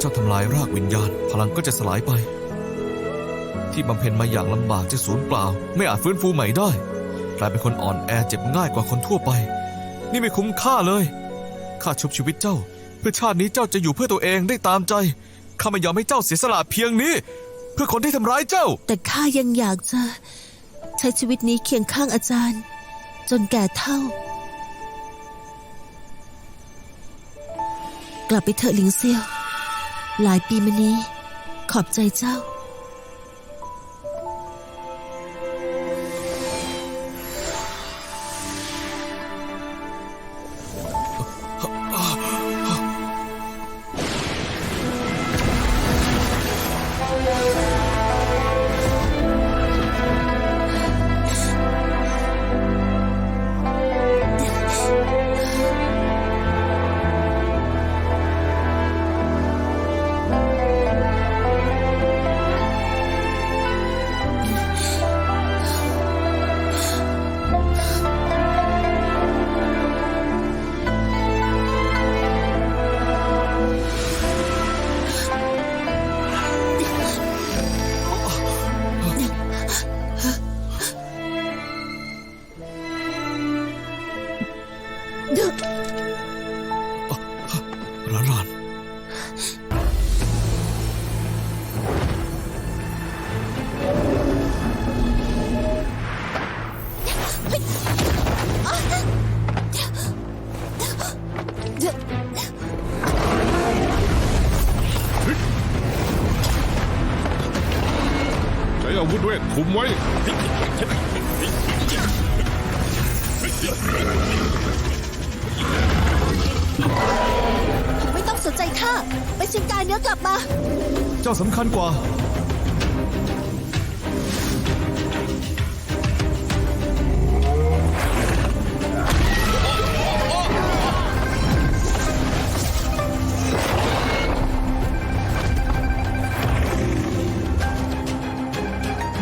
เจ้าทำลายรากวิญญาณ พลังก็จะสลายไป ที่บำเพ็ญมาอย่างลำบากจะสูญเปล่า ไม่อาจฟื้นฟูใหม่ได้ กลายเป็นคนอ่อนแอเจ็บง่ายกว่าคนทั่วไป นี่ไม่คุ้มค่าเลยข้าชุบชีวิตเจ้า เพื่อชาตินี้เจ้าจะอยู่เพื่อตัวเองได้ตามใจข้าไม่ยอมให้เจ้าเสียสละเพียงนี้ เพื่อคนที่ทำร้ายเจ้า แต่ข้ายังอยากจะ ใช้ชีวิตนี้เคียงข้างอาจารย์ จนแก่เท่า กลับไปเถอะหลิงเซียว หลายปีมานี้ ขอบใจเจ้า ร้อนรานใช้อาวุธเวทคุมไว้ไม่ต้อง สนใจข้าไปชิงกายเนื้อกลับมา เจ้าสำคัญกว่า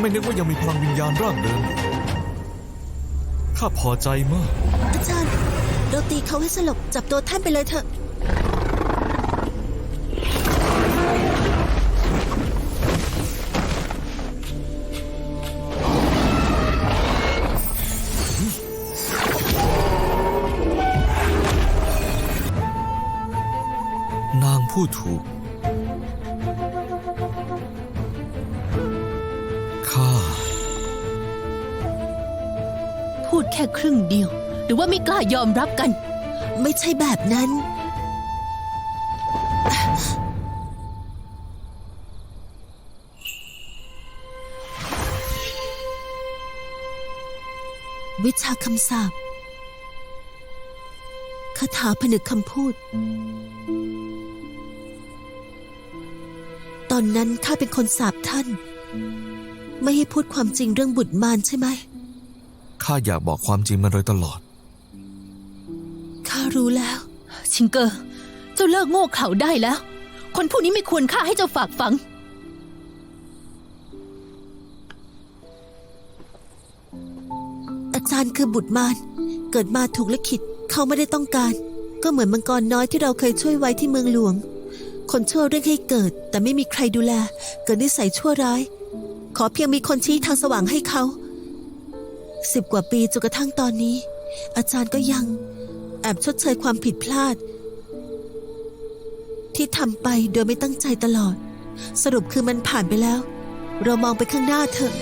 ไม่นึกว่ายังมีพลังวิญญาณร่างเดิมอยู่ข้าพอใจมาก อาจารย์ เราตีเขาให้สลบจับตัวท่านไปเลยเถอะ นางผู้ถูก ข้า พูดแค่ครึ่งเดียว หรือว่าไม่กล้ายอมรับกัน ไม่ใช่แบบนั้น วิชาคำสาปคาถาผนึกคำพูด อนนั้นข้าเป็นคนสาปท่าน ไม่ให้พูดความจริงเรื่องบุตรมารใช่ไหม ข้าอยากบอกความจริงมาโดยตลอด ข้ารู้แล้ว ชิงเกอร์ เจ้าเลิกโง่เขลาได้แล้ว คนผู้นี้ไม่ควรฆ่าให้เจ้าฝากฝัง อาจารย์คือบุตรมาร เกิดมาถูกลิขิตเขาไม่ได้ต้องการ ก็เหมือนมังกรน้อยที่เราเคยช่วยไว้ที่เมืองหลวง คนชั่วเรียกให้เกิด แต่ไม่มีใครดูแล เกิดนิสัยชั่วร้าย ขอเพียงมีคนชี้ทางสว่างให้เขาสิบกว่าปีจนกระทั่งตอนนี้ อาจารย์ก็ยัง แอบชดเชยความผิดพลาด ที่ทำไปโดยไม่ตั้งใจตลอด สรุปคือมันผ่านไปแล้ว เรามองไปข้างหน้าเถอะ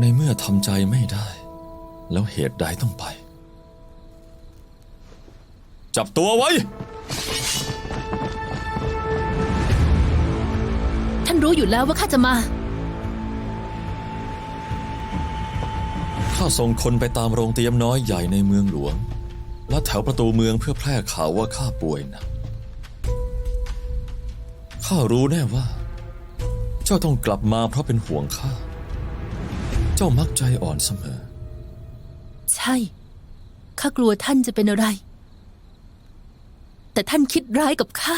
ในเมื่อทำใจไม่ได้ แล้วเหตุใดต้องไป จับตัวไว้ ท่านรู้อยู่แล้วว่าข้าจะมา ข้าส่งคนไปตามโรงเตรียมน้อยใหญ่ในเมืองหลวง และแถวประตูเมืองเพื่อแพร่ข่าวว่าข้าป่วยนะข้ารู้แน่ว่า เจ้าต้องกลับมาเพราะเป็นห่วงข้า จ้ามักใจอ่อนเสมอ ใช่ ข้ากลัวท่านจะเป็นอะไร แต่ท่านคิดร้ายกับข้า